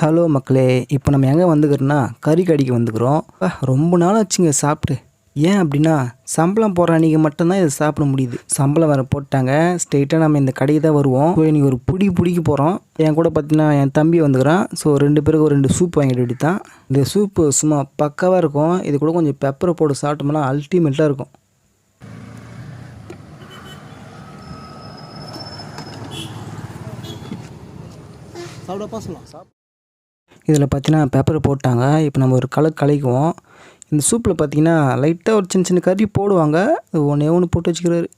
Hello மக்களே இப்போ நம்ம எங்கே வந்துக்கிறோன்னா கறி கடிக்கு வந்துக்கிறோம் ரொம்ப நாள் ஆச்சுங்க சாப்பிட்டு ஏன் அப்படின்னா சம்பளம் போடுற அன்றைக்கி மட்டும்தான் இதை சாப்பிட முடியுது. சம்பளம் வேறு போட்டாங்க. ஸ்ட்ரெயிட்டாக நம்ம இந்த கடைக்கு தான் வருவோம். ஸோ இன்றைக்கி ஒரு பிடி பிடிக்க போகிறோம் என் கூட பார்த்தீங்கன்னா என் தம்பி வந்துக்கிறான். ஸோ ரெண்டு பேருக்கு ஒரு ரெண்டு சூப் வாங்கிட்டு தான் இந்த சூப்பு சும்மா பக்காவாக இருக்கும். இது கூட கொஞ்சம் பெப்பரை போட்டு சாப்பிட்டோம்னா அல்டிமேட்டாக இருக்கும். சாப்பிடப்பா சொல்லலாம் இதில் பார்த்தீங்கன்னா பெப்பர் போட்டாங்க. இப்போ நம்ம ஒரு கலர் கலைக்குவோம். இந்த சூப்பில் பார்த்தீங்கன்னா லைட்டாக ஒரு சின்ன சின்ன கறி போடுவாங்க. அது ஒன்றே ஒன்று போட்டு வச்சுக்கிறாரு.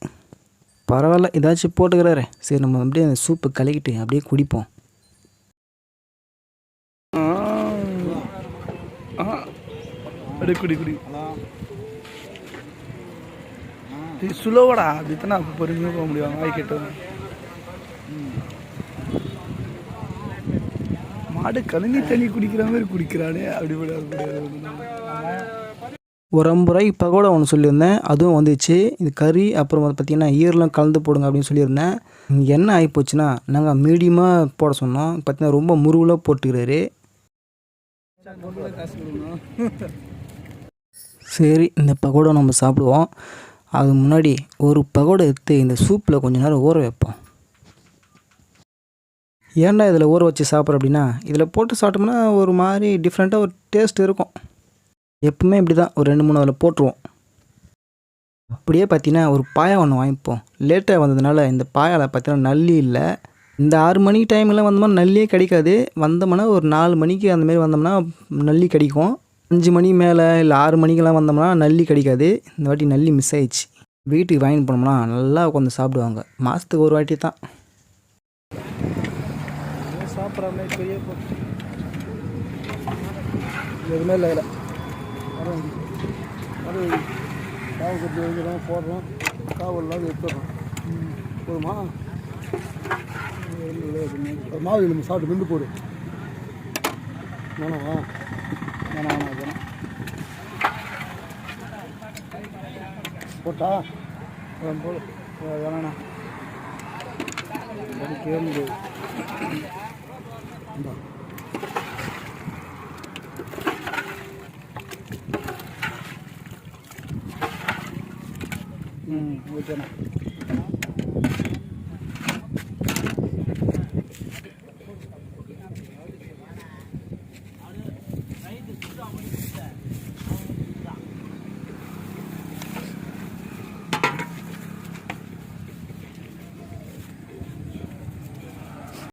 பரவாயில்ல ஏதாச்சும் போட்டுக்கிறாரு. சரி நம்ம அப்படியே அந்த சூப்பை கலக்கிட்டு அப்படியே குடிப்போம். அடி குடி குடி. சுலோவடா. அது தானே பொறுமையாக போக முடியும். வாய் மாடு கழனி தண்ணி குடிக்கிற மாதிரி குடிக்கிறானே அப்படி ஒரு ஐம்பது ரூபாய்க்கு பகோடா ஒன்று சொல்லியிருந்தேன் அதுவும் வந்துச்சு. இது கறி அப்புறம் வந்து பார்த்தீங்கன்னா ஈரலாம் கலந்து போடுங்க அப்படின்னு சொல்லியிருந்தேன். என்ன ஆகிப்போச்சுன்னா நாங்கள் மீடியமாக போட சொன்னோம். பார்த்தீங்கன்னா ரொம்ப முருகலாக போட்டுக்கிறாரு. சரி இந்த பகோடை நம்ம சாப்பிடுவோம். அதுக்கு முன்னாடி ஒரு பகோடை எடுத்து இந்த சூப்பில் கொஞ்ச நேரம் ஊற வைப்போம். ஏன்டா இதில் ஊற வச்சு சாப்பிட்ற அப்படின்னா? இதில் போட்டு சாப்பிட்டோம்னா ஒரு மாதிரி டிஃப்ரெண்ட்டாக ஒரு டேஸ்ட் இருக்கும். எப்பவுமே இப்படி தான். ஒரு ரெண்டு மூணு அதில் போட்டுருவோம். அப்படியே பார்த்தீங்கன்னா ஒரு பாயா ஒன்று வாங்கிப்போம். லேட்டாக வந்ததுனால இந்த பாயாவில் பார்த்தீங்கன்னா நல்லி இல்லை. இந்த ஆறு மணி டைமில் வந்தோம்னா நல்லியே கிடைக்காது. வந்தோம்னா ஒரு நாலு மணிக்கு அந்தமாரி வந்தோம்னா நல்லி கிடைக்கும். அஞ்சு மணி மேலே இல்லை ஆறு மணிக்கெல்லாம் வந்தோம்னா நல்லி கிடைக்காது. இந்த வாட்டி நல்லி மிஸ் ஆயிடுச்சு. வீட்டுக்கு வாங்கிட்டு போனோம்னா நல்லா உட்காந்து சாப்பிடுவாங்க. மாதத்துக்கு ஒரு வாட்டி தான். சாப்பிட்ற மாதிரி பெரிய எதுவுமே இல்லை இல்லை வரும் வரும் காவு கட்டி வைக்கிறோம் போடுறோம் காவு இல்லாத எடுத்துடுறோம். போதுமா ஒரு மாவு எலும்பு சாப்பிட்டு மிண்டு போடு. வேணாவா வேணாம். வேணாம் வேணாம் போட்டா? போடு. வேணாண்ணா படிக்கவே முடியாது இந்தா. ம் ஓகேண்ணா